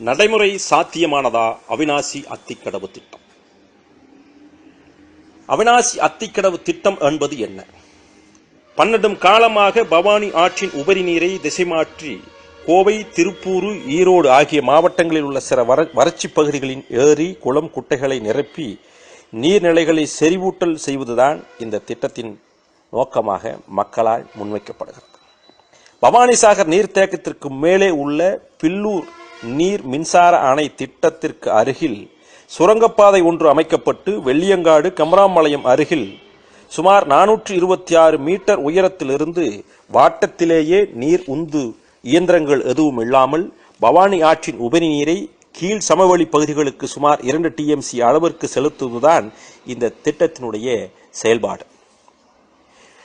நடைமுறை சாத்தியமானதா? அவினாசி அத்திக்கடவு திட்டம். அவினாசி அத்திக்கடவு திட்டம் என்பது என்ன? பன்னெடும் காலமாக பவானி ஆற்றின் உபரி நீரை திசை மாற்றி கோவை திருப்பூர் ஈரோடு ஆகிய மாவட்டங்களில் உள்ள சில வர வறட்சி பகுதிகளின் ஏரி குளம் குட்டைகளை நிரப்பி நீர்நிலைகளை செறிவூட்டல் செய்வதுதான் இந்த திட்டத்தின் நோக்கமாக மக்களால் முன்வைக்கப்படுகிறது. பவானிசாகர் நீர்த்தேக்கத்திற்கு மேலே உள்ள பில்லூர் நீர் மின்சார அணை திட்டத்திற்கு அருகில் சுரங்கப்பாதை ஒன்று அமைக்கப்பட்டு வெள்ளியங்காடு கமராம்பாளையம் அருகில் சுமார் நானூற்றி இருபத்தி ஆறு மீட்டர் உயரத்திலிருந்து வாட்டத்திலேயே நீர் உந்து இயந்திரங்கள் எதுவும் இல்லாமல் பவானி ஆற்றின் உபரி நீரை கீழ் சமவெளி பகுதிகளுக்கு சுமார் இரண்டு டிஎம்சி அளவிற்கு செலுத்துவதுதான் இந்த திட்டத்தினுடைய செயல்பாடு.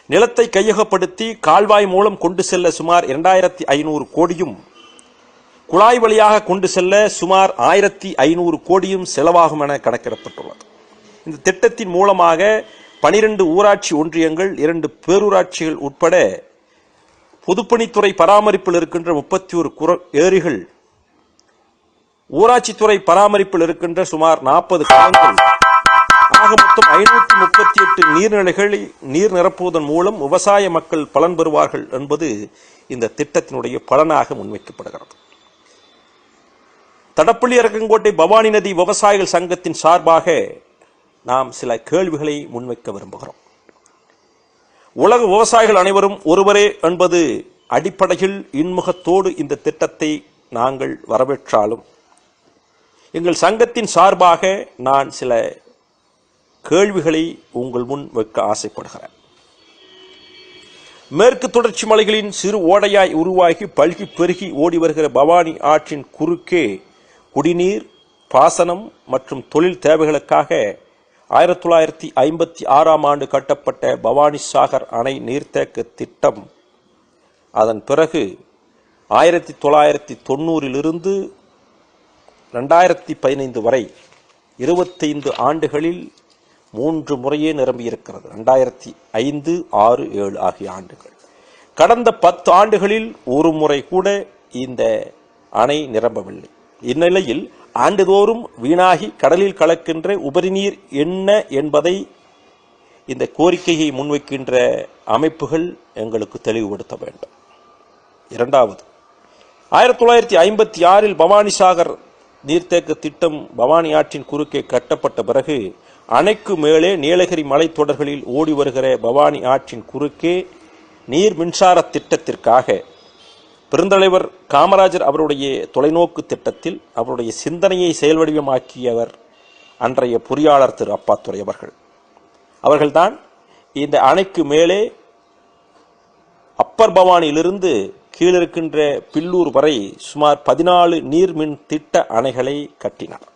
நிலத்தை கையகப்படுத்தி கால்வாய் மூலம் கொண்டு செல்ல சுமார் இரண்டாயிரத்தி ஐநூறு கோடியும் குழாய் வழியாக கொண்டு செல்ல சுமார் ஆயிரத்தி ஐநூறு கோடியும் செலவாகும் என கணக்கிடப்பட்டுள்ளது. இந்த திட்டத்தின் மூலமாக பனிரெண்டு ஊராட்சி ஒன்றியங்கள் இரண்டு பேரூராட்சிகள் உட்பட பொதுப்பணித்துறை பராமரிப்பில் இருக்கின்ற முப்பத்தி ஒரு ஏரிகள் ஊராட்சித்துறை பராமரிப்பில் இருக்கின்ற சுமார் நாற்பது குளங்கள் ஆக மொத்தம் ஐநூற்றி முப்பத்தி எட்டு நீர்நிலைகளை நீர் நிரப்புவதன் மூலம் விவசாய மக்கள் பலன் பெறுவார்கள் என்பது இந்த திட்டத்தினுடைய பலனாக முன்வைக்கப்படுகிறது. தடப்பள்ளி அரக்கங்கோட்டை பவானி நதி விவசாயிகள் சங்கத்தின் சார்பாக நாம் சில கேள்விகளை முன்வைக்க விரும்புகிறோம். உலக விவசாயிகள் அனைவரும் ஒருவரே என்பது அடிப்படையில் இன்முகத்தோடு இந்த திட்டத்தை நாங்கள் வரவேற்றாலும் எங்கள் சங்கத்தின் சார்பாக நான் சில கேள்விகளை உங்கள் முன் வைக்க ஆசைப்படுகிறேன். மேற்கு தொடர்ச்சி மலைகளின் சிறு ஓடையாய் உருவாகி பல்கி பெருகி ஓடி வருகிற பவானி ஆற்றின் குறுக்கே குடிநீர் பாசனம் மற்றும் தொழில் தேவைகளுக்காக ஆயிரத்தி தொள்ளாயிரத்தி ஐம்பத்தி ஆறாம் ஆண்டு கட்டப்பட்ட பவானி சாகர் அணை நீர்த்தேக்க திட்டம். அதன் பிறகு ஆயிரத்தி தொள்ளாயிரத்தி தொண்ணூறிலிருந்து ரெண்டாயிரத்தி பதினைந்து வரை இருபத்தைந்து ஆண்டுகளில் மூன்று முறையே நிரம்பியிருக்கிறது. ரெண்டாயிரத்தி ஐந்து ஆறு ஏழு ஆகிய ஆண்டுகள். கடந்த பத்து ஆண்டுகளில் ஒரு முறை கூட இந்த அணை நிரம்பவில்லை. இந்நிலையில் ஆண்டுதோறும் வீணாகி கடலில் கலக்கின்ற உபரிநீர் என்ன என்பதை இந்த கோரிக்கையை முன்வைக்கின்ற அமைப்புகள் எங்களுக்கு தெளிவுபடுத்த வேண்டும். இரண்டாவது ஆயிரத்தி தொள்ளாயிரத்தி ஐம்பத்தி ஆறில் பவானிசாகர் நீர்த்தேக்க திட்டம் பவானி ஆற்றின் குறுக்கே கட்டப்பட்ட பிறகு அணைக்கு மேலே நீலகிரி மலைத்தொடர்களில் ஓடி வருகிற பவானி ஆற்றின் குறுக்கே நீர் மின்சார திட்டத்திற்காக பெருந்தலைவர் காமராஜர் அவருடைய தொலைநோக்கு திட்டத்தில் அவருடைய சிந்தனையை செயல்வடிவமாக்கியவர் அன்றைய பொறியாளர் திரு அப்பாத்துறை அவர்கள். அவர்கள்தான் இந்த அணைக்கு மேலே அப்பர் பவானியிலிருந்து கீழிருக்கின்ற பில்லூர் வரை சுமார் பதினாலு நீர்மின் திட்ட அணைகளை கட்டினார்.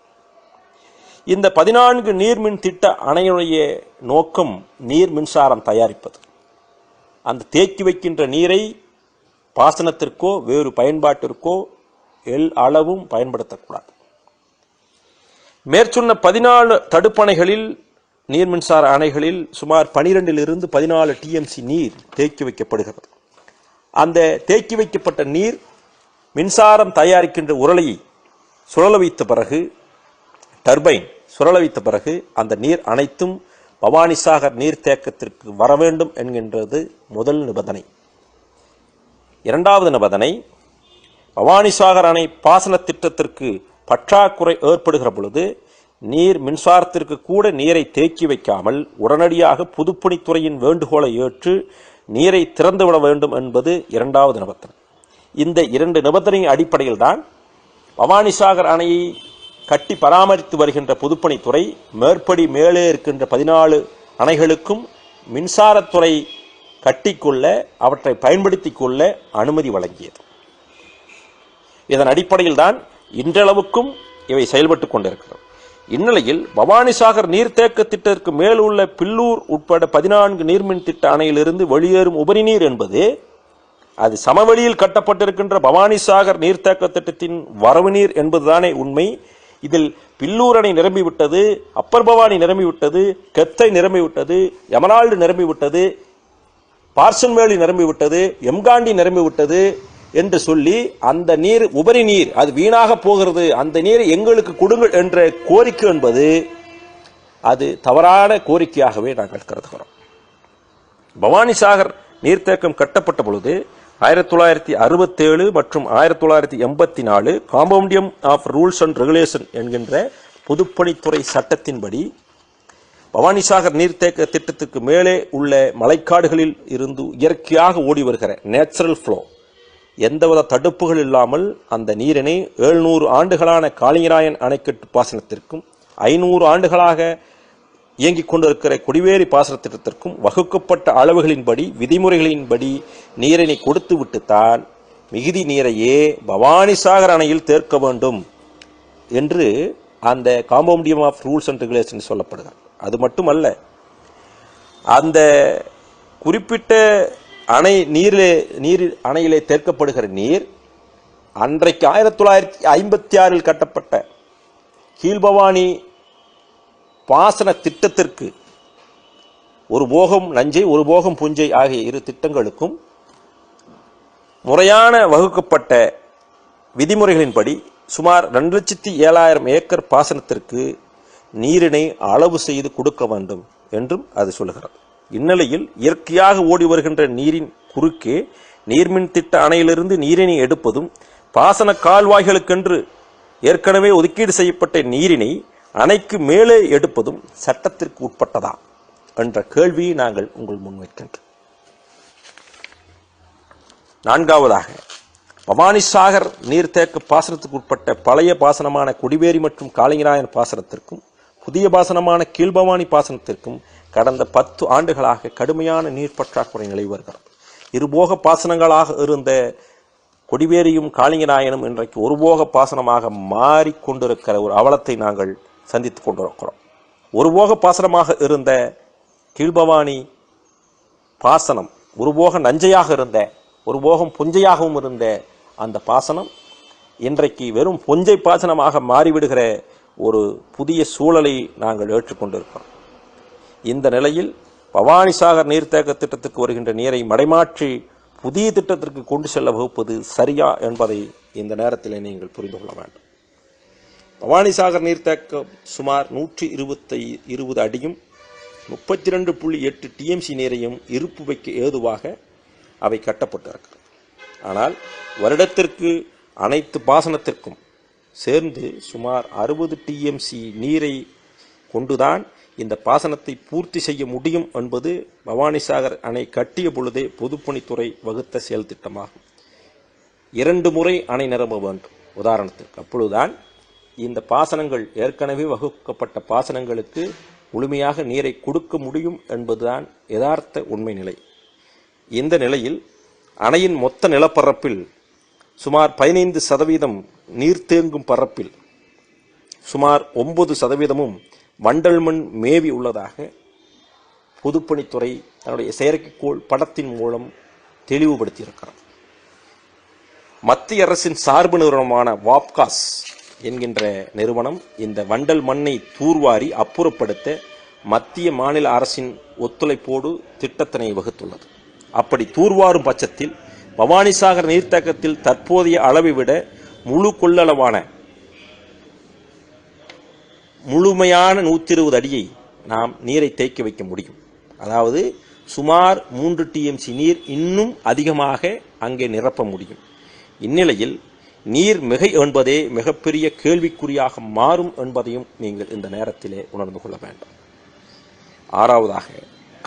இந்த பதினான்கு நீர்மின் திட்ட அணையுடைய நோக்கம் நீர் மின்சாரம் தயாரிப்பது. அந்த தேக்கி வைக்கின்ற நீரை பாசனத்திற்கோ வேறு பயன்பாட்டிற்கோ எல் அளவும் பயன்படுத்தக்கூடாது. மேற்சொன்ன பதினாலு தடுப்பணைகளில் நீர் மின்சார அணைகளில் சுமார் பனிரெண்டிலிருந்து பதினாலு டிஎம்சி நீர் தேக்கி வைக்கப்படுகிறது. அந்த தேக்கி வைக்கப்பட்ட நீர் மின்சாரம் தயாரிக்கின்ற உரளையை சுழல வைத்த பிறகு டர்பைன் சுழல வைத்த பிறகு அந்த நீர் அனைத்தும் பவானிசாகர் நீர்த்தேக்கத்திற்கு வர வேண்டும் என்கின்றது முதல் நிபந்தனை. இரண்டாவது நிபந்தனை பவானிசாகர் அணை பாசன திட்டத்திற்கு பற்றாக்குறை ஏற்படுகிற பொழுது நீர் மின்சாரத்திற்கு கூட நீரை தேக்கி வைக்காமல் உடனடியாக பொதுப்பணித்துறையின் வேண்டுகோளை ஏற்று நீரை திறந்துவிட வேண்டும் என்பது இரண்டாவது நிபந்தனை. இந்த இரண்டு நிபந்தனையின் அடிப்படையில் தான் பவானிசாகர் அணையை கட்டி பராமரித்து வருகின்ற பொதுப்பணித்துறை மேற்படி மேலே இருக்கின்ற பதினாலு அணைகளுக்கும் மின்சாரத்துறை கட்டிக்கொள்ள அவற்றை பயன்படுத்திக் கொள்ள அனுமதி வழங்கியது. இதன் அடிப்படையில் தான் இன்றளவுக்கும் இவை செயல்பட்டுக் கொண்டிருக்கிறது. இந்நிலையில் பவானிசாகர் நீர்த்தேக்க திட்டத்திற்கு மேலுள்ள பில்லூர் உட்பட பதினான்கு நீர்மின் திட்ட அணையிலிருந்து வெளியேறும் உபரிநீர் என்பது அது சமவெளியில் கட்டப்பட்டிருக்கின்ற பவானிசாகர் நீர்த்தேக்க திட்டத்தின் வரவு நீர் என்பதுதானே உண்மை. இதில் பில்லூர் அணை நிரம்பிவிட்டது அப்பர் பவானி நிரம்பிவிட்டது கெத்தை நிரம்பிவிட்டது யமனால்டு நிரம்பிவிட்டது பார்சன்வேலி நிரம்பிவிட்டது எம்காண்டி நிரம்பிவிட்டது என்று சொல்லி அந்த நீர் உபரி நீர் அது வீணாக போகிறது அந்த நீரை எங்களுக்கு கொடுங்கள் என்ற கோரிக்கை என்பது அது தவறான கோரிக்கையாகவே நாங்கள் கருதுகிறோம். பவானி சாகர் நீர்த்தேக்கம் கட்டப்பட்ட பொழுது ஆயிரத்தி தொள்ளாயிரத்தி அறுபத்தேழு மற்றும் ஆயிரத்தி தொள்ளாயிரத்தி எண்பத்தி நாலு compendium of rules and regulation என்கின்ற பொதுப்பணித்துறை சட்டத்தின்படி பவானிசாகர் நீர்த்தேக்க திட்டத்துக்கு மேலே உள்ள மலைக்காடுகளில் இருந்து இயற்கையாக ஓடி வருகிற நேச்சுரல் ஃப்ளோ எந்தவித தடுப்புகள் இல்லாமல் அந்த நீரினை எழுநூறு ஆண்டுகளான காளிங்கராயன் அணைக்கட்டு பாசனத்திற்கும் ஐநூறு ஆண்டுகளாக இயங்கிக் கொண்டிருக்கிற குடிவேரி பாசன திட்டத்திற்கும் வகுக்கப்பட்ட அளவுகளின்படி விதிமுறைகளின்படி நீரினை கொடுத்து விட்டுத்தான் மிகுதி நீரையே பவானிசாகர் அணையில் தேர்க்க வேண்டும் என்று அந்த compendium of rules and regulation சொல்லப்படுகிறது. அது மட்டுமல்ல அந்த குறிப்பிட்ட அணை நீரிலே நீர் அணையிலே தேர்க்கப்படுகிற நீர் அன்றைக்கு ஆயிரத்தி தொள்ளாயிரத்தி ஐம்பத்தி ஆறில் கட்டப்பட்ட கீழ்பவானி பாசன திட்டத்திற்கு ஒரு போகம் நஞ்சை ஒரு போகம் புஞ்சை ஆகிய இரு திட்டங்களுக்கும் முறையான வகுக்கப்பட்ட விதிமுறைகளின்படி சுமார் ரெண்டு லட்சத்தி ஏழாயிரம் ஏக்கர் பாசனத்திற்கு நீரினை அளவு செய்து கொடுக்க வேண்டும் என்றும் அது சொல்கிறது இந்நிலையில் இயற்கையாக ஓடி வருகின்ற நீரின் குறுக்கே நீர்மின் திட்ட அணையிலிருந்து நீரினை எடுப்பதும் பாசன கால்வாய்களுக்கென்று ஏற்கனவே ஒதுக்கீடு செய்யப்பட்ட நீரினை அணைக்கு மேலே எடுப்பதும் சட்டத்திற்கு உட்பட்டதா என்ற கேள்வியை நாங்கள் உங்கள் முன்வைக்கின்றோம் நான்காவதாக பவானிசாகர் நீர்த்தேக்க பாசனத்துக்கு உட்பட்ட பழைய பாசனமான குடிவேரி மற்றும் காளிங்கராயன் பாசனத்திற்கும் புதிய பாசனமான கீழ்பவானி பாசனத்திற்கும் கடந்த பத்து ஆண்டுகளாக கடுமையான நீர் பற்றாக்குறை நிலவி வருகிறது. இருபோக பாசனங்களாக இருந்த கொடிவேரியும் காளிங்கநாயனும் இன்றைக்கு ஒருபோக பாசனமாக மாறிக்கொண்டிருக்கிற ஒரு அவலத்தை நாங்கள் சந்தித்துக் கொண்டிருக்கிறோம். ஒருபோக பாசனமாக இருந்த கீழ்பவானி பாசனம் ஒருபோக நஞ்சையாக இருந்த ஒரு போகம் புஞ்சையாகவும் இருந்த அந்த பாசனம் இன்றைக்கு வெறும் புஞ்சை பாசனமாக மாறிவிடுகிற ஒரு புதிய சூழலை நாங்கள் ஏற்றுக்கொண்டிருக்கிறோம். இந்த நிலையில் பவானிசாகர் நீர்த்தேக்க திட்டத்துக்கு வருகின்ற நீரை மடைமாற்றி புதிய திட்டத்திற்கு கொண்டு செல்ல வகுப்பது சரியா என்பதை இந்த நேரத்தில் நீங்கள் புரிந்து கொள்ள வேண்டும். பவானிசாகர் நீர்த்தேக்கம் சுமார் நூற்றி இருபத்தை இருபது அடியும் முப்பத்தி ரெண்டு புள்ளி எட்டு டிஎம்சி நீரையும் இருப்பு வைக்க ஏதுவாக அவை கட்டப்பட்டிருக்கிறது. ஆனால் வருடத்திற்கு அனைத்து பாசனத்திற்கும் சேர்ந்து சுமார் அறுபது டிஎம்சி நீரை கொண்டுதான் இந்த பாசனத்தை பூர்த்தி செய்ய முடியும் என்பது பவானிசாகர் அணை கட்டிய பொழுதே பொதுப்பணித்துறை வகுத்த செயல் திட்டமாகும். இரண்டு முறை அணை நிரம்ப வேண்டும். உதாரணத்திற்கு அப்பொழுதுதான் இந்த பாசனங்கள் ஏற்கனவே வகுக்கப்பட்ட பாசனங்களுக்கு முழுமையாக நீரை கொடுக்க முடியும் என்பதுதான் யதார்த்த உண்மை நிலை. இந்த நிலையில் அணையின் மொத்த நிலப்பரப்பில் சுமார் பதினைந்து சதவீதம் நீர் தேங்கும் பரப்பில் சுமார் ஒன்பது சதவீதமும் வண்டல் மண் மேவி உள்ளதாக பொதுப்பணித்துறை தன்னுடைய செயற்கைக்கோள் படத்தின் மூலம் தெளிவுபடுத்தியிருக்கிறார் மத்திய அரசின் சார்பு நிறுவனமான வாப்காஸ் என்கின்ற நிறுவனம் இந்த வண்டல் மண்ணை தூர்வாரி அப்புறப்படுத்த மத்திய மாநில அரசின் ஒத்துழைப்போடு திட்டத்தினை வகுத்துள்ளது. அப்படி தூர்வாரும் பட்சத்தில் பவானிசாகர் நீர்த்தேக்கத்தில் தற்போதைய அளவை விட முழு கொள்ளளவான முழுமையான நூற்றி இருபது அடியை நாம் நீரை தேக்கி வைக்க முடியும். அதாவது சுமார் மூன்று டிஎம்சி நீர் இன்னும் அதிகமாக அங்கே நிரப்ப முடியும். இந்நிலையில் நீர் மிகை என்பதே மிகப்பெரிய கேள்விக்குறியாக மாறும் என்பதையும் நீங்கள் இந்த நேரத்திலே உணர்ந்து கொள்ள வேண்டும். ஆறாவதாக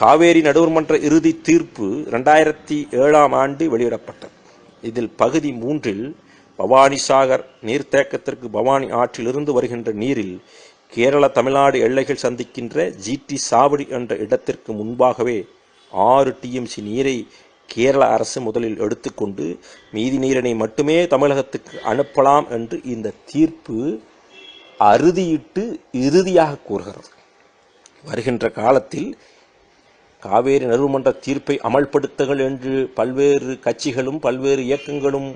காவேரி நடுவர்மன்ற இறுதி தீர்ப்பு ரெண்டாயிரத்தி ஏழாம் ஆண்டு வெளியிடப்பட்டது. இதில் பகுதி மூன்றில் பவானிசாகர் நீர்த்தேக்கத்திற்கு பவானி ஆற்றிலிருந்து வருகின்ற நீரில் கேரள தமிழ்நாடு எல்லைகள் சந்திக்கின்ற ஜிடி சாவடி என்ற இடத்திற்கு முன்பாகவே ஆறு டிஎம்சி நீரை கேரள அரசு முதலில் எடுத்துக்கொண்டு மீதி நீரினை மட்டுமே தமிழகத்துக்கு அனுப்பலாம் என்று இந்த தீர்ப்பு அறுதியிட்டு இறுதியாக கூறுகிறது. வருகின்ற காலத்தில் காவேரி நறுமன்ற தீர்ப்பை அமல்படுத்துங்கள் என்று பல்வேறு கட்சிகளும் பல்வேறு இயக்கங்களும்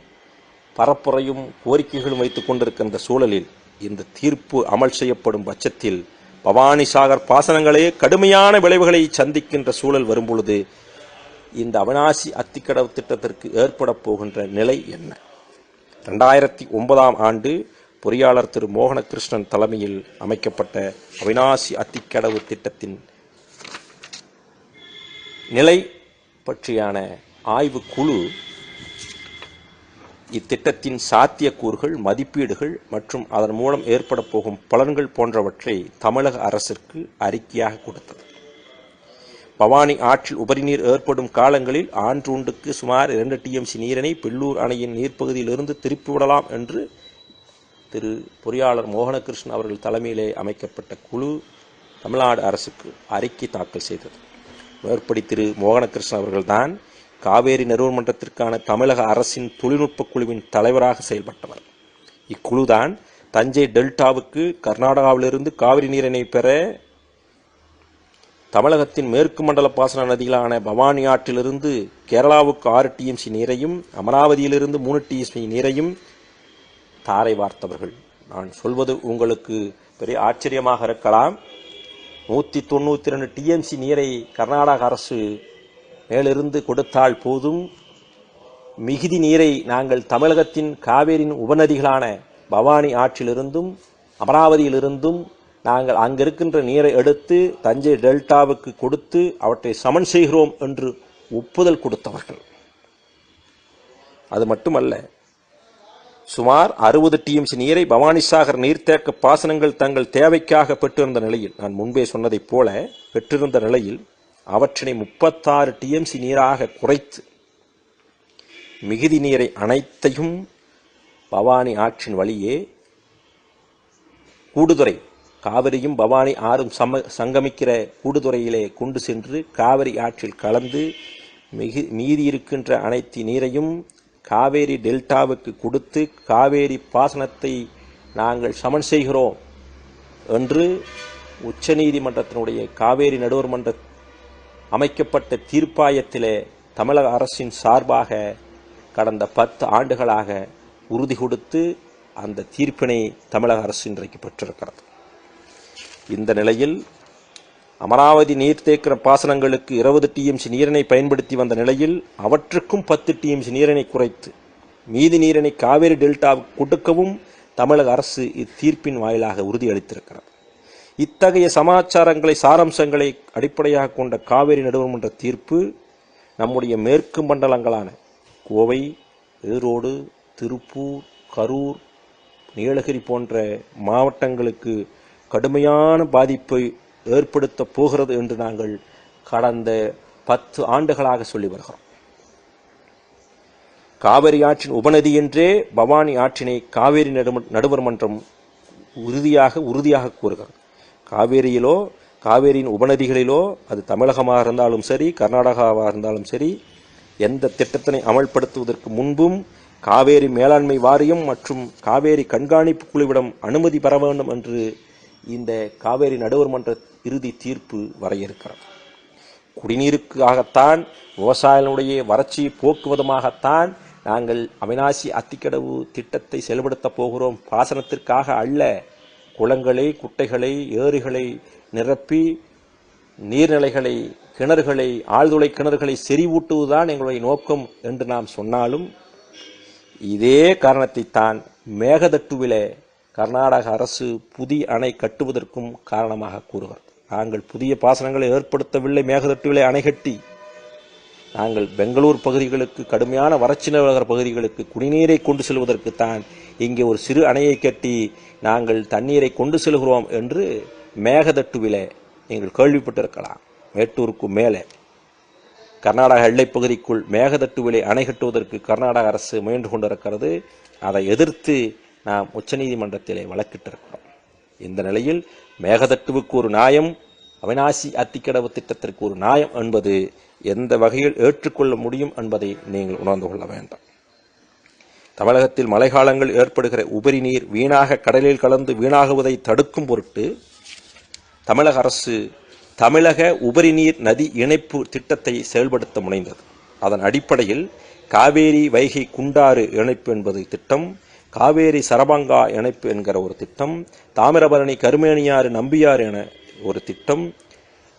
பரப்புரையும் கோரிக்கைகளும் வைத்துக் கொண்டிருக்கின்ற சூழலில் இந்த தீர்ப்பு அமல் செய்யப்படும் பட்சத்தில் பவானி சாகர் பாசனங்களே கடுமையான விளைவுகளை சந்திக்கின்ற சூழல் வரும்பொழுது இந்த அவினாசி அத்திக்கடவு திட்டத்திற்கு ஏற்பட போகின்ற நிலை என்ன? ரெண்டாயிரத்தி ஒன்பதாம் ஆண்டு பொறியாளர் திரு மோகனகிருஷ்ணன் தலைமையில் அமைக்கப்பட்ட அவினாசி அத்திக்கடவு திட்டத்தின் நிலை பற்றியான ஆய்வு குழு இத்திட்டத்தின் சாத்தியக்கூறுகள் மதிப்பீடுகள் மற்றும் அதன் மூலம் ஏற்பட போகும் பலன்கள் போன்றவற்றை தமிழக அரசிற்கு அறிக்கையாக கொடுத்தது. பவானி ஆற்றில் உபரிநீர் ஏற்படும் காலங்களில் ஆண்டூண்டுக்கு சுமார் இரண்டு டிஎம்சி நீரினை பில்லூர் அணையின் நீர்ப்பகுதியிலிருந்து திருப்பிவிடலாம் என்று திரு பொறியாளர் மோகனகிருஷ்ணன் அவர்கள் தலைமையிலே அமைக்கப்பட்ட குழு தமிழ்நாடு அரசுக்கு அறிக்கை தாக்கல் செய்தது. மேற்படி திரு மோகனகிருஷ்ணன் அவர்கள்தான் காவேரி நடுவர்மன்றத்திற்கான தமிழக அரசின் தொழில்நுட்ப குழுவின் தலைவராக செயல்பட்டவர். இக்குழுதான் தஞ்சை டெல்டாவுக்கு கர்நாடகாவிலிருந்து காவிரி நீரினை பெற தமிழகத்தின் மேற்கு மண்டல பாசன நதிகளான பவானி ஆற்றிலிருந்து கேரளாவுக்கு ஆறு டிஎம்சி நீரையும் அமராவதியிலிருந்து மூணு டிஎம்சி நீரையும் தாரை வார்த்தவர்கள். நான் சொல்வது உங்களுக்கு பெரிய ஆச்சரியமாக இருக்கலாம். நூற்றி தொண்ணூற்றி ரெண்டு டிஎம்சி நீரை கர்நாடக அரசு மேலிருந்து கொடுத்தால் போதும். மிகுதி நீரை நாங்கள் தமிழகத்தின் காவேரியின் உபநதிகளான பவானி ஆற்றிலிருந்தும் அமராவதியிலிருந்தும் நாங்கள் அங்கிருக்கின்ற நீரை எடுத்து தஞ்சை டெல்டாவுக்கு கொடுத்து அவற்றை சமன் செய்கிறோம் என்று ஒப்புதல் கொடுத்தவர்கள். அது மட்டுமல்ல சுமார் அறுபது டிஎம்சி நீரை பவானிசாகர் நீர்த்தேக்க பாசனங்கள் தங்கள் தேவைக்காக பெற்றிருந்த நிலையில் நான் முன்பே சொன்னதைப் போல பெற்றிருந்த நிலையில் அவற்றினை முப்பத்தாறு டிஎம்சி நீராக குறைத்து மிகுதி நீரை அனைத்தையும் பவானி ஆற்றின் வழியே கூடுதுறை காவிரியும் பவானி ஆறும் சம சங்கமிக்கிற கூடுதுறையிலே கொண்டு சென்று காவிரி ஆற்றில் கலந்து மிகு மீதி இருக்கின்ற அனைத்து நீரையும் காவேரி டெல்டாவுக்கு கொடுத்து காவேரி பாசனத்தை நாங்கள் சமன் செய்கிறோம் என்று உச்சநீதிமன்றத்தினுடைய காவேரி நடுவர் மன்ற அமைக்கப்பட்ட தீர்ப்பாயத்திலே தமிழக அரசின் சார்பாக கடந்த பத்து ஆண்டுகளாக உறுதி கொடுத்து அந்த தீர்ப்பினை தமிழக அரசு இன்றைக்கு பெற்றிருக்கிறது. இந்த நிலையில் அமராவதி நீர்த்தேக்க பாசனங்களுக்கு இருபது டிஎம்சி நீரினை பயன்படுத்தி வந்த நிலையில் அவற்றுக்கும் பத்து டிஎம்சி நீரினை குறைத்து மீதி நீரினை காவேரி டெல்டாவுக்கு கொடுக்கவும் தமிழக அரசு இத்தீர்ப்பின் வாயிலாக உறுதியளித்திருக்கிறது. இத்தகைய சமாச்சாரங்களை சாராம்சங்களை அடிப்படையாக கொண்ட காவேரி நடுவர்மன்ற தீர்ப்பு நம்முடைய மேற்கு மண்டலங்களான கோவை ஈரோடு திருப்பூர் கரூர் நீலகிரி போன்ற மாவட்டங்களுக்கு கடுமையான பாதிப்பை ஏற்படுத்த போகிறது என்று நாங்கள் கடந்த பத்து ஆண்டுகளாக சொல்லி வருகிறோம். காவிரி ஆற்றின் உபநதி என்றே பவானி ஆற்றினை காவேரி நடுவர் மன்றம் உறுதியாக உறுதியாக கூறுகிறது. காவேரியிலோ காவேரியின் உபநதிகளிலோ அது தமிழகமாக இருந்தாலும் சரி கர்நாடகாவாக இருந்தாலும் சரி எந்த திட்டத்தினை அமல்படுத்துவதற்கு முன்பும் காவேரி மேலாண்மை வாரியம் மற்றும் காவேரி கண்காணிப்பு குழுவிடம் அனுமதி பெற வேண்டும் என்று இந்த காவேரி நடுவர் மன்ற இறுதி தீர்ப்பு வரையறுக்கிறது குடிநீருக்காகத்தான் விவசாயிகளுடைய வறட்சியை போக்குவதுமாகத்தான் நாங்கள் அவினாசி அத்திக்கடவு திட்டத்தை செயல்படுத்தப் போகிறோம். பாசனத்திற்காக அல்ல குளங்களை குட்டைகளை ஏரிகளை நிரப்பி நீர்நிலைகளை கிணறுகளை ஆழ்துளை கிணறுகளை செறிவூட்டுவதுதான் எங்களுடைய நோக்கம் என்று நாம் சொன்னாலும் இதே காரணத்தை தான் மேகதட்டுவிலே கர்நாடக அரசு புதிய அணை கட்டுவதற்கும் காரணமாக கூறுகிறது. நாங்கள் புதிய பாசனங்களை ஏற்படுத்தவில்லை மேகதட்டுவிலே அணைகட்டி. நாங்கள் பெங்களூர் பகுதிகளுக்கு கடுமையான வறட்சி நகர பகுதிகளுக்கு குடிநீரை கொண்டு செல்வதற்கு தான் இங்கே ஒரு சிறு அணையை கட்டி நாங்கள் தண்ணீரை கொண்டு செல்கிறோம் என்று மேகதட்டுவிலே நீங்கள் கேள்விப்பட்டிருக்கலாம். மேட்டூருக்கு மேலே. கர்நாடக எல்லைப் பகுதிக்குள் மேகதட்டுவிலே அணை கட்டுவதற்கு கர்நாடக அரசு முயன்று கொண்டிருக்கிறது. அதை எதிர்த்து நாம் உச்சநீதிமன்றத்திலே வழக்கிட்டிருக்கிறோம். இந்த நிலையில் மேகதட்டுவுக்கு ஒரு நியாயம் அவினாசி அத்திக்கடவு திட்டத்திற்கு ஒரு நியாயம் என்பது எந்த வகையில் ஏற்றுக்கொள்ள முடியும் என்பதை நீங்கள் உணர்ந்து கொள்ள வேண்டும். தமிழகத்தில் மழைக்காலங்கள் ஏற்படுகிற உபரி நீர் வீணாக கடலில் கலந்து வீணாகுவதை தடுக்கும் பொருட்டு தமிழக அரசு தமிழக உபரி நீர் நதி இணைப்பு திட்டத்தை செயல்படுத்த முனைந்தது. அதன் அடிப்படையில் காவேரி வைகை குண்டாறு இணைப்பு என்பது திட்டம். காவேரி சரபங்கா இணைப்பு என்கிற ஒரு திட்டம் தாமிரபரணி கருமேனியாறு நம்பியாறு என ஒரு திட்டம்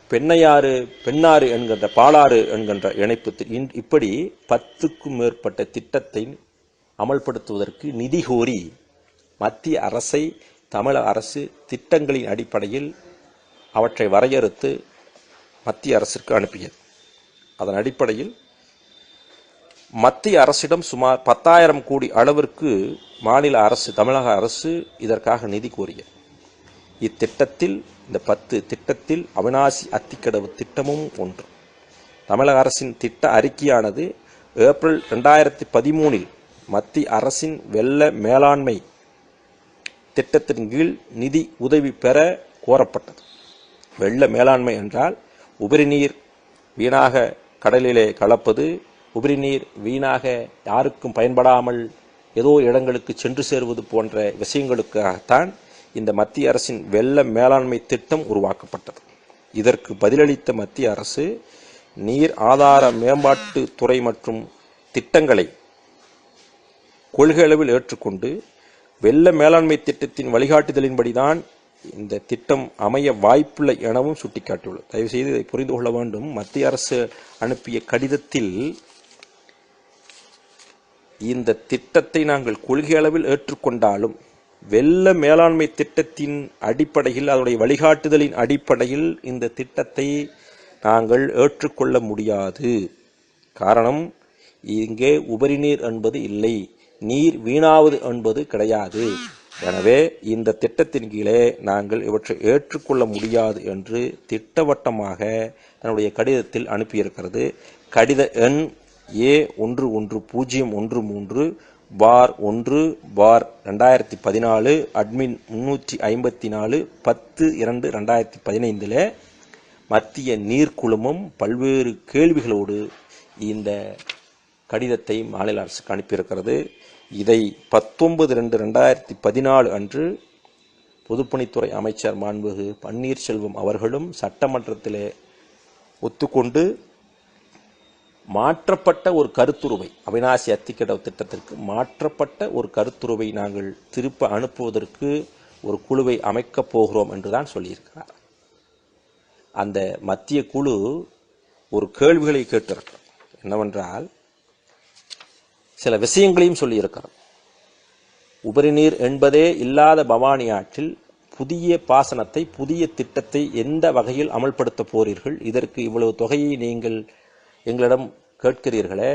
பெண்ணையாறு பெண்ணாறு என்கின்ற பாலாறு என்கின்ற இணைப்பு தி- இன்- இப்படி பத்துக்கும் மேற்பட்ட திட்டத்தை அமல்படுத்துவதற்கு நிதி கோரி மத்திய அரசை தமிழக அரசு திட்டங்களின் அடிப்படையில் அவற்றை வரையறுத்து மத்திய அரசிற்கு அனுப்பியது. அதன் அடிப்படையில் மத்திய அரசிடம் சுமார் பத்தாயிரம் கோடி அளவிற்கு மாநில அரசு தமிழக அரசு இதற்காக நிதி கோரிய. இத்திட்டத்தில் இந்த பத்து திட்டத்தில் அவினாசி அத்திக்கடவு திட்டமும் ஒன்று. தமிழக அரசின் திட்ட அறிக்கையானது ஏப்ரல் ரெண்டாயிரத்தி பதிமூனில் மத்திய அரசின் வெள்ள மேலாண்மை திட்டத்தின் கீழ் நிதி உதவி பெற கோரப்பட்டது. வெள்ள மேலாண்மை என்றால் உபரிநீர் வீணாக கடலிலே கலப்பது உபரிநீர் வீணாக யாருக்கும் பயன்படாமல் ஏதோ இடங்களுக்கு சென்று சேருவது போன்ற விஷயங்களுக்காகத்தான் இந்த மத்திய அரசின் வெள்ள மேலாண்மை திட்டம் உருவாக்கப்பட்டது. இதற்கு பதிலளித்த மத்திய அரசு நீர் ஆதார மேம்பாட்டு துறை மற்றும் திட்டங்களை கொள்கை அளவில் ஏற்றுக்கொண்டு வெள்ள மேலாண்மை திட்டத்தின் வழிகாட்டுதலின்படிதான் இந்த திட்டம் அமைய வாய்ப்பில்லை எனவும் சுட்டிக்காட்டியுள்ளது. தயவு செய்து இதை புரிந்து கொள்ள வேண்டும். மத்திய அரசு அனுப்பிய கடிதத்தில் இந்த திட்டத்தை நாங்கள் கொள்கை அளவில் ஏற்றுக்கொண்டாலும் வெள்ள மேலாண்மை திட்டத்தின் அடிப்படையில் அதனுடைய வழிகாட்டுதலின் அடிப்படையில் இந்த திட்டத்தை நாங்கள் ஏற்றுக்கொள்ள முடியாது. காரணம் இங்கே உபரி நீர் என்பது இல்லை. நீர் வீணாவது என்பது கிடையாது. எனவே இந்த திட்டத்தின் கீழே நாங்கள் இவற்றை ஏற்றுக்கொள்ள முடியாது என்று திட்டவட்டமாக தன்னுடைய கடிதத்தில் அனுப்பியிருக்கிறது. கடித எண் ஏ ஒன்று ஒன்று பூஜ்ஜியம் ஒன்று மூன்று பார் ஒன்று பார் ரெண்டாயிரத்தி பதினாலு அட்மின் முன்னூற்றி ஐம்பத்தி நாலு பத்து இரண்டு ரெண்டாயிரத்தி பதினைந்தில் மத்திய நீர்க்குழுமம் பல்வேறு கேள்விகளோடு இந்த கடிதத்தை மாநில அரசுக்கு அனுப்பியிருக்கிறது. இதை பத்தொன்பது ரெண்டு ரெண்டாயிரத்தி பதினாலு அன்று பொதுப்பணித்துறை அமைச்சர் மாண்புகு பன்னீர்செல்வம் அவர்களும் சட்டமன்றத்தில் ஒத்துக்கொண்டு மாற்றப்பட்ட ஒரு கருத்துருவை அவினாசி அத்திக்கடவு திட்டத்திற்கு மாற்றப்பட்ட ஒரு கருத்துருவை நாங்கள் திருப்ப அனுப்புவதற்கு ஒரு குழுவை அமைக்கப் போகிறோம் என்றுதான் சொல்லியிருக்கிறார். அந்த மத்திய குழு ஒரு கேள்விகளை கேட்டிருக்கிறது. என்னவென்றால் சில விஷயங்களையும் சொல்லியிருக்கிறோம் உபரிநீர் என்பதே இல்லாத பவானி ஆற்றில் புதிய பாசனத்தை புதிய திட்டத்தை எந்த வகையில் அமல்படுத்த போறீர்கள்? இதற்கு இவ்வளவு தொகையை நீங்கள் எங்களிடம் கேட்கிறீர்களே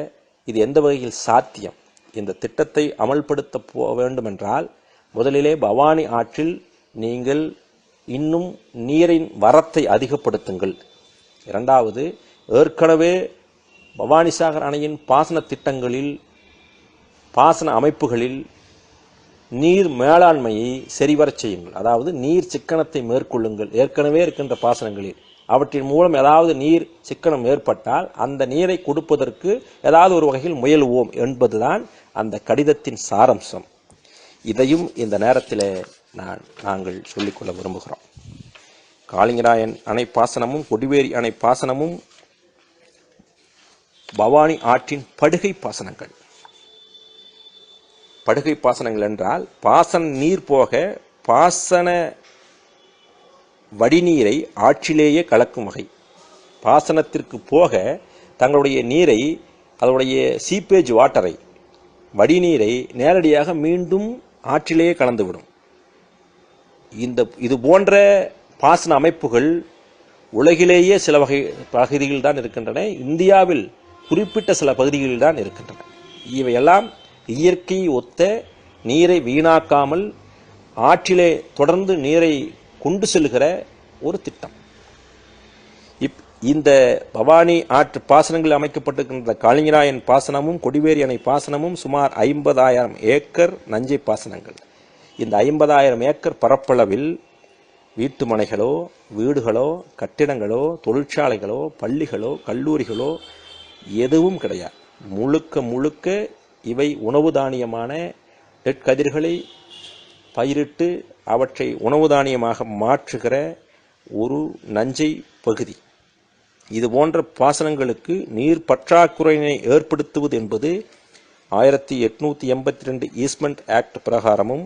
இது எந்த வகையில் சாத்தியம்? இந்த திட்டத்தை அமல்படுத்த போ வேண்டுமென்றால் முதலிலே பவானி ஆற்றில் நீங்கள் இன்னும் நீரின் வரத்தை அதிகப்படுத்துங்கள். இரண்டாவது ஏற்கனவே பவானிசாகர் அணையின் பாசன திட்டங்களில் பாசன அமைப்புகளில் நீர் மேலாண்மையை சரிவரச் செய்யுங்கள். அதாவது நீர் சிக்கனத்தை மேற்கொள்ளுங்கள். ஏற்கனவே இருக்கின்ற பாசனங்களில். அவற்றின் மூலம் ஏதாவது நீர் சிக்கனம் ஏற்பட்டால் அந்த நீரை கொடுப்பதற்கு ஏதாவது ஒரு வகையில் முயலுவோம் என்பதுதான் அந்த கடிதத்தின் சாரம்சம். இதையும் இந்த நேரத்தில் நான் நாங்கள் சொல்லிக்கொள்ள விரும்புகிறோம். காளிங்கராயன் அணை பாசனமும் கொடிவேரி அணை பாசனமும் பவானி ஆற்றின் படுகை பாசனங்கள். படுகை பாசனங்கள் என்றால் பாசன நீர் போக பாசன வடிநீரை ஆற்றிலேயே கலக்கும் வகை. பாசனத்திற்கு போக தங்களுடைய நீரை அதனுடைய சீப்பேஜ் வாட்டரை வடிநீரை நேரடியாக மீண்டும் ஆற்றிலேயே கலந்துவிடும். இந்த இது போன்ற பாசன அமைப்புகள் உலகிலேயே சில வகை பகுதிகளில் தான் இருக்கின்றன. இந்தியாவில் குறிப்பிட்ட சில பகுதிகளில் தான் இருக்கின்றன. இவையெல்லாம் இயற்கை ஒத்த நீரை வீணாக்காமல் ஆற்றிலே தொடர்ந்து நீரை கொண்டு செல்கிற ஒரு திட்டம். இப் இந்த பவானி ஆற்று பாசனங்களில் அமைக்கப்பட்டிருக்கின்ற காளிங்கராயன் பாசனமும் கொடிவேரி அணை பாசனமும் சுமார் ஐம்பதாயிரம் ஏக்கர் நஞ்சை பாசனங்கள். இந்த ஐம்பதாயிரம் ஏக்கர் பரப்பளவில் வீட்டு மனைகளோ வீடுகளோ கட்டிடங்களோ தொழிற்சாலைகளோ பள்ளிகளோ கல்லூரிகளோ எதுவும் கிடையாது. முழுக்க முழுக்க இவை உணவு தானியமான நெற்கதிர்களை பயிரிட்டு அவற்றை உணவு தானியமாக மாற்றுகிற ஒரு நஞ்சை பகுதி. இது போன்ற பாசனங்களுக்கு நீர் பற்றாக்குறையினை ஏற்படுத்துவது என்பது ஆயிரத்தி எட்நூற்றி எண்பத்தி ரெண்டு ஈஸ்ட்மெண்ட் ஆக்ட் பிரகாரமும்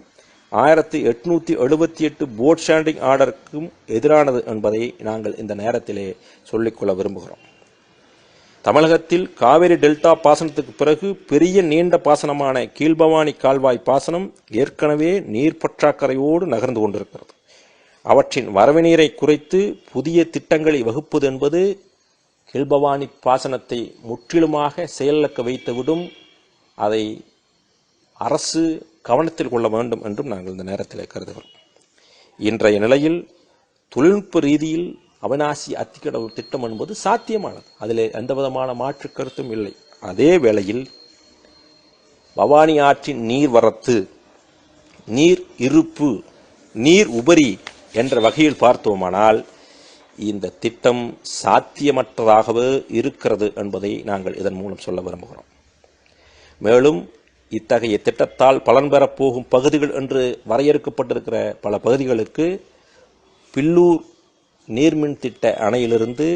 ஆயிரத்தி எட்நூற்றி எழுபத்தி எட்டு போட் ஸ்டாண்டிங் ஆர்டருக்கும் எதிரானது என்பதை நாங்கள் இந்த நேரத்திலே சொல்லிக்கொள்ள விரும்புகிறோம். தமிழகத்தில் காவிரி டெல்டா பாசனத்துக்கு பிறகு பெரிய நீண்ட பாசனமான கீழ்பவானி கால்வாய் பாசனம் ஏற்கனவே நீர் பற்றாக்குறையோடு நகர்ந்து கொண்டிருக்கிறது. அவற்றின் வரவு நீரை குறைத்து புதிய திட்டங்களை வகுப்பது என்பது கீழ்பவானி பாசனத்தை முற்றிலுமாக செயலிழக்க வைத்துவிடும். அதை அரசு கவனத்தில் கொள்ள வேண்டும் என்றும் நாங்கள் இந்த நேரத்தில் கருதுகிறோம். இன்றைய நிலையில் தொழில்நுட்ப ரீதியில் அவினாசி அத்திக்கடவுள் திட்டம் என்பது சாத்தியமானது. அதில் எந்த விதமான மாற்று கருத்தும் இல்லை. அதே வேளையில் பவானி ஆற்றின் நீர் வரத்து நீர் இருப்பு நீர் உபரி என்ற வகையில் பார்த்தோமானால் இந்த திட்டம் சாத்தியமற்றதாகவே இருக்கிறது என்பதை நாங்கள் இதன் மூலம் சொல்ல விரும்புகிறோம். மேலும் இத்தகைய திட்டத்தால் பலன் பெறப்போகும் பகுதிகள் என்று வரையறுக்கப்பட்டிருக்கிற பல பகுதிகளுக்கு பில்லூர் நீர்மின் திட்ட அணையிலிருந்து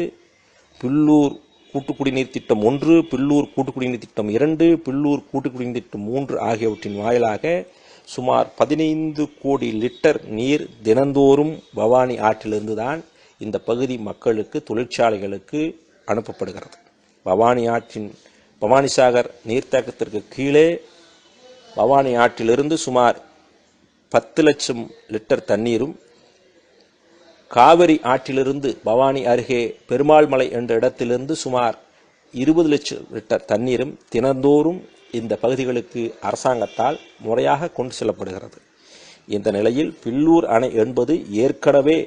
பில்லூர் கூட்டுக்குடிநீர் திட்டம் ஒன்று பில்லூர் கூட்டுக்குடிநீர் திட்டம் இரண்டு பில்லூர் கூட்டுக்குடிநீர் திட்டம் மூன்று ஆகியவற்றின் வாயிலாக சுமார் பதினைந்து கோடி லிட்டர் நீர் தினந்தோறும் பவானி ஆற்றிலிருந்து தான் இந்த பகுதி மக்களுக்கு தொழிற்சாலைகளுக்கு அனுப்பப்படுகிறது. பவானி ஆற்றின் பவானிசாகர் நீர்த்தேக்கத்திற்கு கீழே பவானி ஆற்றிலிருந்து சுமார் பத்து லட்சம் லிட்டர் தண்ணீரும் காவிரி ஆற்றிலிருந்து பவானி அருகே பெருமாள் மலை என்ற இடத்திலிருந்து சுமார் இருபது லட்சம் லிட்டர் தண்ணீரும் தினந்தோறும் இந்த பகுதிகளுக்கு அரசாங்கத்தால் முறையாக கொண்டு செல்லப்படுகிறது. இந்த நிலையில் பில்லூர் அணை என்பது ஏற்கனவே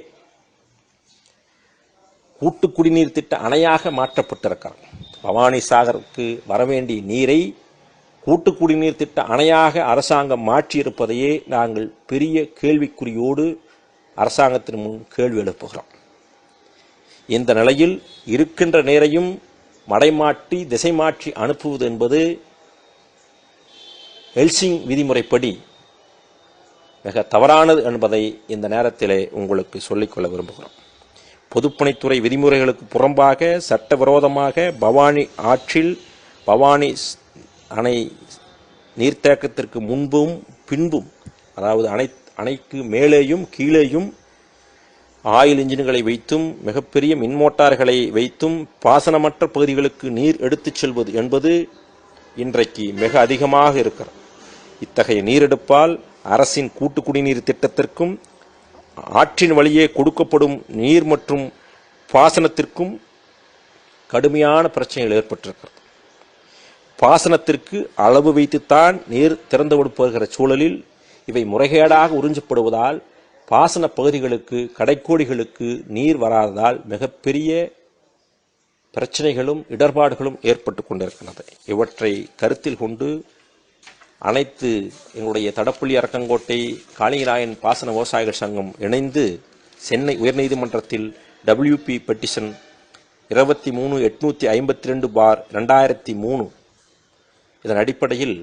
கூட்டு குடிநீர் திட்ட அணையாக மாற்றப்பட்டிருக்கிறது. பவானி சாகருக்கு வரவேண்டிய நீரை கூட்டு குடிநீர் திட்ட அணையாக அரசாங்கம் மாற்றியிருப்பதையே நாங்கள் பெரிய கேள்விக்குறியோடு அரசாங்கத்தின் முன் கேள்வி எழுப்புகிறோம். இந்த நிலையில் இருக்கின்ற நீரையும் மடைமாற்றி திசை மாற்றி அனுப்புவது என்பது ஹெல்சிங் விதிமுறைப்படி மிக தவறானது என்பதை இந்த நேரத்திலே உங்களுக்கு சொல்லிக்கொள்ள விரும்புகிறோம். பொதுப்பணித்துறை விதிமுறைகளுக்கு புறம்பாக சட்டவிரோதமாக பவானி ஆற்றில் பவானி அணை நீர்த்தேக்கத்திற்கு முன்பும் பின்பும் அதாவது அனைத்து அணைக்கு மேலேயும் கீழேயும் ஆயில் இன்ஜின்களை வைத்தும் மிகப்பெரிய மின் மோட்டார்களை வைத்தும் பாசனமற்ற பகுதிகளுக்கு நீர் எடுத்துச் செல்வது என்பது இன்றைக்கு மிக அதிகமாக இருக்கிறது. இத்தகைய நீரெடுப்பால் அரசின் கூட்டு குடிநீர் திட்டத்திற்கும் ஆற்றின் வழியே கொடுக்கப்படும் நீர் மற்றும் பாசனத்திற்கும் கடுமையான பிரச்சனைகள் ஏற்பட்டிருக்கிறது. பாசனத்திற்கு அளவு வைத்துத்தான் நீர் திறந்து விடுப்படுகிற சூழலில் இவை முறைகேடாக உறிஞ்சப்படுவதால் பாசன பகுதிகளுக்கு கடைக்கோடிகளுக்கு நீர் வராததால் மிகப்பெரிய பிரச்சனைகளும் இடர்பாடுகளும் ஏற்பட்டு கொண்டிருக்கிறது. இவற்றை கருத்தில் கொண்டு அனைத்து எங்களுடைய தடப்புள்ளி அரக்கங்கோட்டை காளிங்கராயன் பாசன விவசாயிகள் சங்கம் இணைந்து சென்னை உயர்நீதிமன்றத்தில் டபிள்யூபி பெட்டிஷன் இருபத்தி மூணு எட்நூற்றி ஐம்பத்தி ரெண்டு பார் ரெண்டாயிரத்தி மூணு இதன் அடிப்படையில்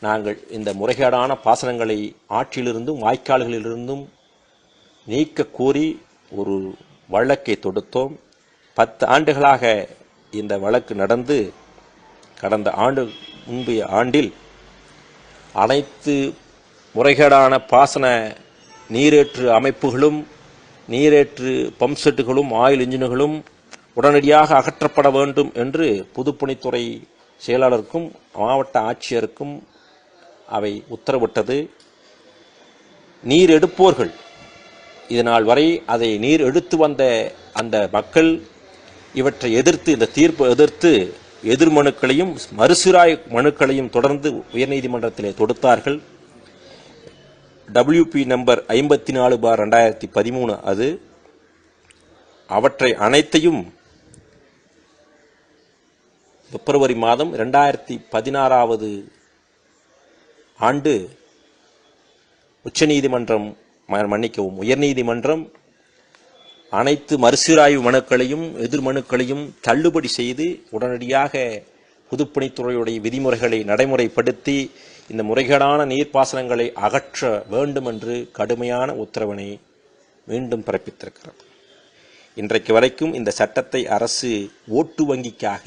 நாங்கள் இந்த முறைகேடான பாசனங்களை ஆற்றிலிருந்தும் வாய்க்கால்களிலிருந்தும் நீக்க கூறி ஒரு வழக்கை தொடுத்தோம். பத்து ஆண்டுகளாக இந்த வழக்கு நடந்து கடந்த ஆண்டு முந்தைய ஆண்டில் அனைத்து முறைகேடான பாசன நீரேற்று அமைப்புகளும் நீரேற்று பம்ப் செட்டுகளும் ஆயில் இன்ஜின்களும் உடனடியாக அகற்றப்பட வேண்டும் என்று பொதுப்பணித்துறை செயலாளருக்கும் மாவட்ட ஆட்சியருக்கும் அவை உத்தரவிட்டது. நீர் எடுப்போர்கள் இதனால் வரை அதை நீர் எடுத்து வந்த அந்த மக்கள் இவற்றை எதிர்த்து இந்த தீர்ப்பை எதிர்த்து எதிர் மனுக்களையும் மறுசீராய் மனுக்களையும் தொடர்ந்து உயர்நீதிமன்றத்திலே தொடுத்தார்கள். டபிள்யூபி நம்பர் ஐம்பத்தி நாலு பார் ரெண்டாயிரத்தி பதிமூணு அது. அவற்றை அனைத்தையும் பிப்ரவரி மாதம் ரெண்டாயிரத்தி பதினாறாவது ஆண்டு உச்சநீதிமன்றம் மன்னிக்கவும் உயர்நீதிமன்றம் அனைத்து மறுசீராய்வு மனுக்களையும் எதிர் மனுக்களையும் தள்ளுபடி செய்து உடனடியாக பொதுப்பணித்துறையுடைய விதிமுறைகளை நடைமுறைப்படுத்தி இந்த முறைகேடான நீர்ப்பாசனங்களை அகற்ற வேண்டும் என்று கடுமையான உத்தரவினை மீண்டும் பிறப்பித்திருக்கிறது. இன்றைக்கு வரைக்கும் இந்த சட்டத்தை அரசு ஓட்டு வங்கிக்காக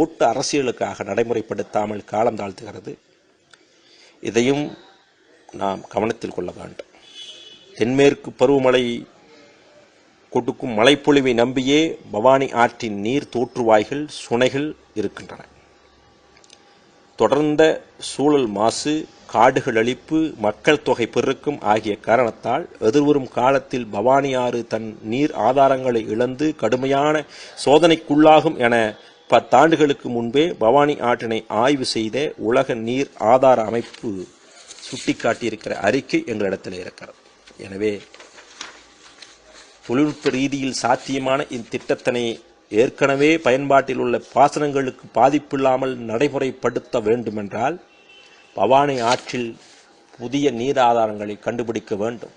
ஓட்டு அரசியலுக்காக நடைமுறைப்படுத்தாமல் காலம் தாழ்த்துகிறது. இதையும் நாம் கவனத்தில் கொள்ள வேண்டும். தென்மேற்கு பருவமழை கொடுக்கும் மழைப்பொழிவை நம்பியே பவானி ஆற்றின் நீர் தோற்றுவாய்கள் சுனைகள் இருக்கின்றன. தொடர்ந்த சூழல் மாசு காடுகள் அழிப்பு மக்கள் தொகை பெருக்கம் ஆகிய காரணத்தால் எதிர்வரும் காலத்தில் பவானி ஆறு தன் நீர் ஆதாரங்களை இழந்து கடுமையான சோதனைக்குள்ளாகும் என பத்தாண்டுகளுக்கு முன்பே பவானி ஆற்றினை ஆய்வு செய்த உலக நீர் ஆதார அமைப்பு சுட்டிக்காட்டியிருக்கிற அறிக்கை எங்களிடத்தில் இருக்கிறது. எனவே தொழில்நுட்ப ரீதியில் சாத்தியமான இத்திட்டத்தினை ஏற்கனவே பயன்பாட்டில் உள்ள பாசனங்களுக்கு பாதிப்பில்லாமல் நடைமுறைப்படுத்த வேண்டுமென்றால் பவானி ஆற்றில் புதிய நீர் ஆதாரங்களை கண்டுபிடிக்க வேண்டும்.